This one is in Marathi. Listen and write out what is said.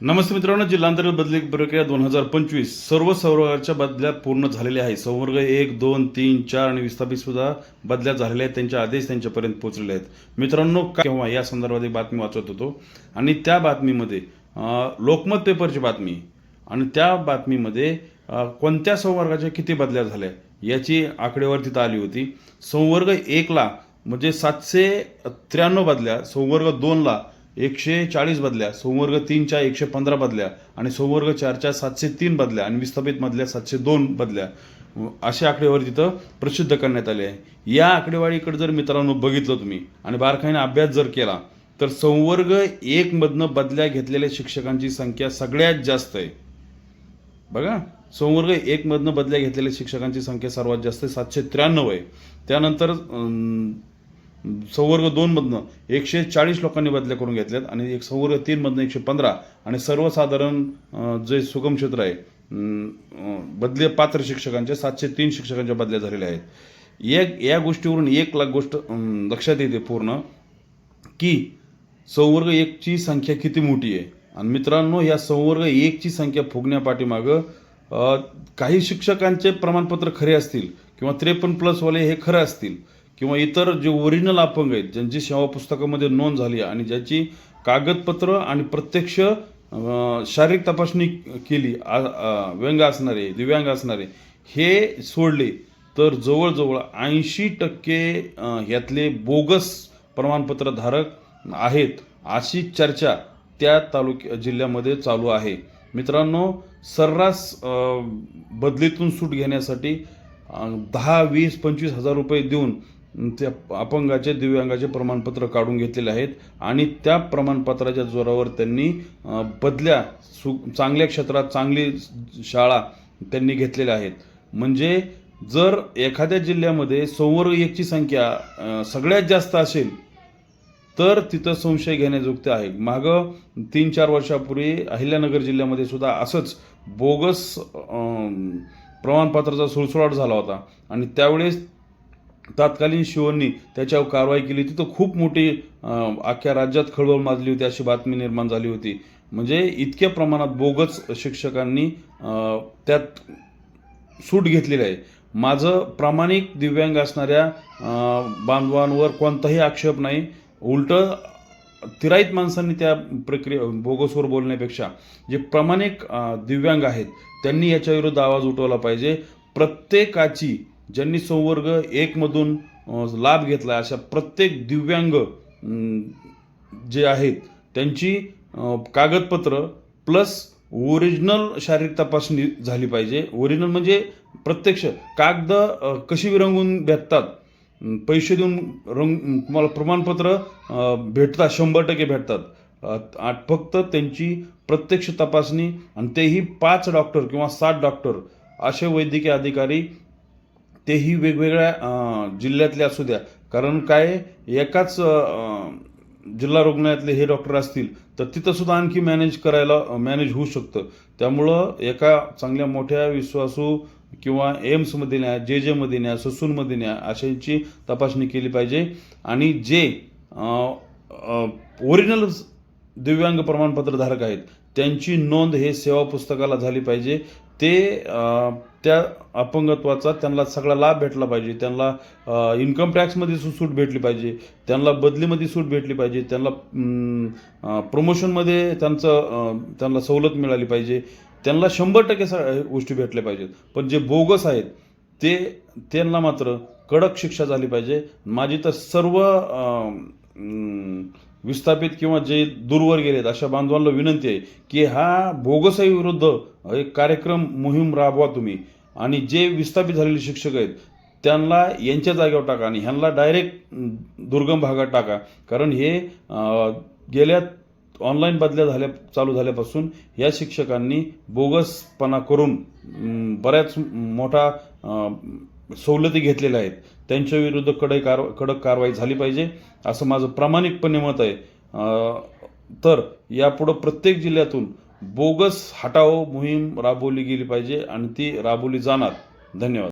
नमस्ते मित्रांनो जिल्हांतर्गत बदली प्रक्रिया दोन हजार पंचवीस सर्व संवर्गाच्या बदल्या पूर्ण झालेल्या आहेत. संवर्ग एक दोन तीन चार आणि विस्थापित सुद्धा बदल्या झालेल्या आहेत. त्यांचे आदेश त्यांच्यापर्यंत पोहोचलेले आहेत. मित्रांनो केव्हा या संदर्भात एक बातमी वाचत होतो. आणि त्या बातमीमध्ये लोकमत पेपरची बातमी आणि त्या बातमीमध्ये कोणत्या संवर्गाच्या किती बदल्या झाल्या याची आकडेवारी तिथं आली होती. संवर्ग एकला म्हणजे सातशे त्र्याण्णव बदल्या संवर्ग दोनला एकशे चाळीस बदल्या संवर्ग तीनच्या एकशे पंधरा बदल्या आणि संवर्ग चारच्या सातशे तीन बदल्या आणि विस्थापित मधल्या सातशे दोन बदल्या. अशी आकडेवारी तिथं प्रसिद्ध करण्यात आली आहे. या आकडेवारीकडे जर मित्रांनो बघितलं तुम्ही आणि बारकाईने अभ्यास जर केला तर संवर्ग एकमधनं बदल्या घेतलेल्या शिक्षकांची संख्या सगळ्यात जास्त आहे. बघा संवर्ग एकमधनं बदल्या घेतलेल्या शिक्षकांची संख्या सर्वात जास्त आहे सातशे त्र्याण्णव आहे. त्यानंतर अं, संवर्ग दोनमधनं एकशे चाळीस लोकांनी बदल्या करून घेतल्यात आणि एक संवर्ग तीनमधनं एकशे पंधरा. आणि सर्वसाधारण जे सुगम क्षेत्र आहे बदले पात्र शिक्षकांच्या सातशे तीन शिक्षकांच्या बदल्या झालेल्या आहेत. एक या गोष्टीवरून एक लाख गोष्ट लक्षात येते पूर्ण की संवर्ग एकची संख्या किती मोठी आहे. आणि मित्रांनो या संवर्ग एकची संख्या फुगण्यापाठीमागं काही शिक्षकांचे प्रमाणपत्र खरे असतील किंवा त्रेपन्न प्लसवाले हे खरं असतील. किंवा इतर जे ओरिजिनल अपंग आहेत ज्यांची सेवा पुस्तकामध्ये नोंद झाली आणि ज्याची कागदपत्र आणि प्रत्यक्ष शारीरिक तपासणी केली आ- व्यंग असणारे दिव्यांग असणारे हे सोडले तर जवळजवळ ऐंशी टक्के ह्यातले बोगस प्रमाणपत्र धारक आहेत अशी चर्चा त्या तालुक्या जिल्ह्यामध्ये चालू आहे. मित्रांनो सर्रास बदलीतून सूट घेण्यासाठी दहा वीस पंचवीस हजार रुपये देऊन त्या अपंगाचे दिव्यांगाचे प्रमाणपत्र काढून घेतलेले आहेत आणि त्या प्रमाणपत्राच्या जोरावर त्यांनी बदल्या सु चांगल्या क्षेत्रात चांगली शाळा त्यांनी घेतलेल्या आहेत. म्हणजे जर एखाद्या जिल्ह्यामध्ये संवर्ग एकची संख्या सगळ्यात जास्त असेल तर तिथं संशय घेण्याजोगते आहे. मागं तीन चार वर्षापूर्वी अहिल्यानगर जिल्ह्यामध्ये सुद्धा असंच बोगस प्रमाणपत्राचा सुळसुळाट झाला होता. आणि त्यावेळेस तत्कालीन शिवांनी त्याच्यावर कारवाई केली तिथं खूप मोठी अख्ख्या राज्यात खळबळ माजली होती अशी बातमी निर्माण झाली होती. म्हणजे इतक्या प्रमाणात बोगस शिक्षकांनी त्यात सूट घेतलेली आहे. माझं प्रामाणिक दिव्यांग असणाऱ्या बांधवांवर कोणताही आक्षेप नाही. उलट तिराईत माणसांनी त्या प्रक्रिया बोगसवर बोलण्यापेक्षा जे प्रामाणिक दिव्यांग आहेत त्यांनी याच्या विरुद्ध आवाज उठवला पाहिजे. प्रत्येकाची ज्यांनी संवर्ग एकमधून लाभ घेतला अशा प्रत्येक दिव्यांग जे आहेत त्यांची कागदपत्र प्लस ओरिजिनल शारीरिक तपासणी झाली पाहिजे. ओरिजिनल म्हणजे प्रत्यक्ष कागद कशी विरंगून भेटतात? पैसे देऊन रंग तुम्हाला प्रमाणपत्र भेटतात शंभर टक्के भेटतात. फक्त त्यांची प्रत्यक्ष तपासणी आणि तेही पाच डॉक्टर किंवा सात डॉक्टर असे वैद्यकीय अधिकारी तेही वेगवेगळ्या जिल्ह्यातले असू द्या. कारण काय एकाच जिल्हा रुग्णालयातले हे डॉक्टर असतील तर तिथं सुद्धा आणखी मॅनेज करायला मॅनेज होऊ शकतं. त्यामुळं एका चांगल्या मोठ्या विश्वासू किंवा एम्समध्ये न्या जे जेमध्ये न्या ससूनमध्ये न्या अशांची तपासणी केली पाहिजे. आणि जे ओरिजिनल दिव्यांग प्रमाणपत्रधारक आहेत त्यांची नोंद हे सेवा पुस्तकाला झाली पाहिजे. ते त्या अपंगत्वाचा त्यांना सगळा लाभ भेटला पाहिजे. त्यांना इन्कम टॅक्समध्ये सु सूट भेटली पाहिजे. त्यांना बदलीमध्ये सूट भेटली पाहिजे. त्यांना प्रमोशनमध्ये त्यांचं त्यांना सवलत मिळाली पाहिजे. त्यांना शंभर टक्के स गोष्टी भेटल्या पाहिजेत. पण जे बोगस आहेत ते त्यांना मात्र कडक शिक्षा झाली पाहिजे. माझी तर सर्व विस्थापित किंवा जे दूरवर गेलेत अशा बांधवांना विनंती आहे की हा बोगसाई विरुद्ध एक कार्यक्रम मोहीम राबवा तुम्ही. आणि जे विस्थापित झालेले शिक्षक आहेत त्यांना यांच्या जागेवर टाका आणि ह्यांना डायरेक्ट दुर्गम भागात टाका. कारण हे गेल्या ऑनलाईन बदल्या झाल्या चालू झाल्यापासून या शिक्षकांनी बोगसपणा करून बऱ्याच मोठा सवलती घेतलेल्या आहेत. त्यांच्या विरुद्ध कडक कार कडक कारवाई झाली पाहिजे असं माझं प्रामाणिकपणे मत आहे. तर यापुढं प्रत्येक जिल्ह्यातून बोगस हटाओ मोहीम राबवली गेली पाहिजे आणि ती राबवली जाणार. धन्यवाद.